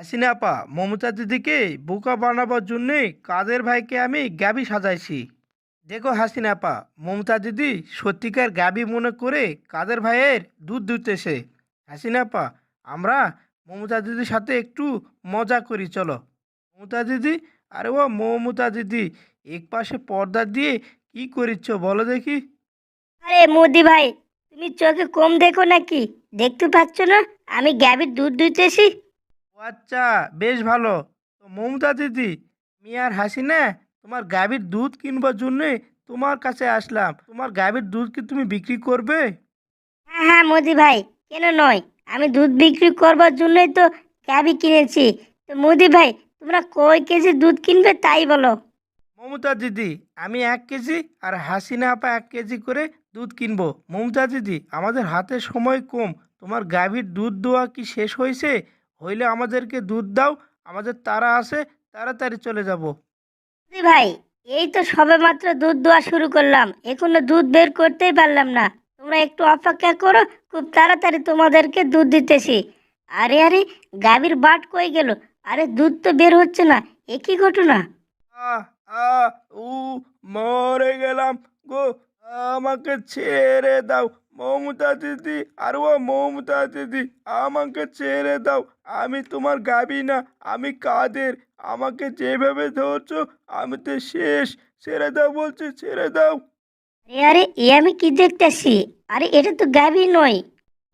হাসিনা আপা, মমতা দিদিকে বোকা বানাবার জন্যে কাদের ভাইকে আমি গাবি সাজাইছি? দেখো হাসিনা আপা, মমতা দিদি সত্যিকার গাবি মনে করে কাদের ভাইয়ের দুধ দুধতেছে হাসিনা আপা, আমরা মমতা দিদির সাথে একটু মজা করি, চলো। মমতা দিদি, আরে ও মমতা দিদি, এক পাশে পর্দা দিয়ে কি করিচ্ছ বলো দেখি। আরে মোদি ভাই, তুমি চোখে কম দেখো নাকি? দেখতে পাচ্ছ না, আমি গ্যাবির দুধ দুইতেছি আচ্ছা বেশ ভালো। তো মমতা দিদি আমি আর হাসিনা তোমার গাভীর দুধ কিনবার জন্যে তোমার কাছে আসলাম। তোমার গাভীর দুধ কি তুমি বিক্রি করবে? হ্যাঁ হ্যাঁ মোদি ভাই কেন নয়? আমি দুধ বিক্রি করবার জন্যই তো গ্যাবি কিনেছি। তো মোদি ভাই তোমরা কয় কেজি দুধ কিনবে তাই বলো। মমতা দিদি আমি এক কেজি আর হাসিনা আপা এক কেজি করে দুধ কিনবো। মমতা দিদি আমাদের হাতে সময় কম। তোমার গাভীর দুধ দেওয়া কি শেষ হয়েছে? হইলে আমাদেরকে দুধ দাও আমাদের তারা আছে তাড়াতাড়ি চলে যাব। ভাই এই তো সবে মাত্র দুধ দেওয়া শুরু করলাম। এখনও দুধ বের করতেই পারলাম না। তোমরা একটু অপেক্ষা করো খুব তাড়াতাড়ি তোমাদেরকে দুধ দিতেছি। আরে আরে গাভীর বাট কই গেল? আরে দুধ তো বের হচ্ছে না। এ কি ঘটনা? উ মরে গেলাম গো। আমাকে ছেড়ে দাও। মমতা দিদি আর ও মমতা দিদি আমাকে ছেড়ে দাও। আমি তোমার গাবি না আমি কাদের? আমাকে যেভাবে ধরছো আমি তো শেষ। ছেড়ে দাও বলছি ছেড়ে দাও। আরে আরে এ আমি কি দেখতেছি? আরে এটা তো গাভী নয়।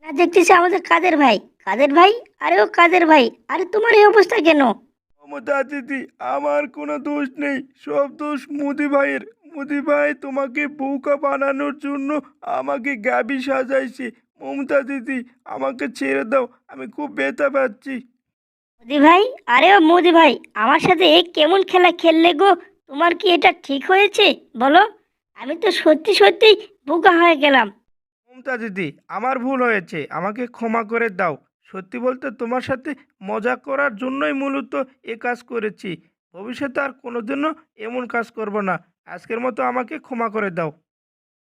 না দেখতেছি আমাদের কাদের ভাই? কাদের ভাই? আরে ও কাদের ভাই? আরে তোমার এই অবস্থা কেন? মমতা দিদি আমার কোনো দোষ নেই। সব দোষ মুদি ভাইয়ের। মুদি ভাই তোমাকে বউকা বানানোর জন্য আমাকে গাবি সাজাইছে। মমতা দিদি আমাকে ছেড়ে দাও আমি খুব ব্যথা পাচ্ছি। মোদি ভাই আরে ও মোদি ভাই আমার সাথে এই কেমন খেলা খেললে গো? তোমার কি এটা ঠিক হয়েছে? বলো। আমি তো সত্যি সত্যি বোকা হয়ে গেলাম। মমতা দিদি আমার ভুল হয়েছে আমাকে ক্ষমা করে দাও। সত্যি বলতে তোমার সাথে মজা করার জন্যই মূলত এ কাজ করেছি। ভবিষ্যতে আর কোনোদিনও এমন কাজ করব না। আজকের মতো আমাকে ক্ষমা করে দাও।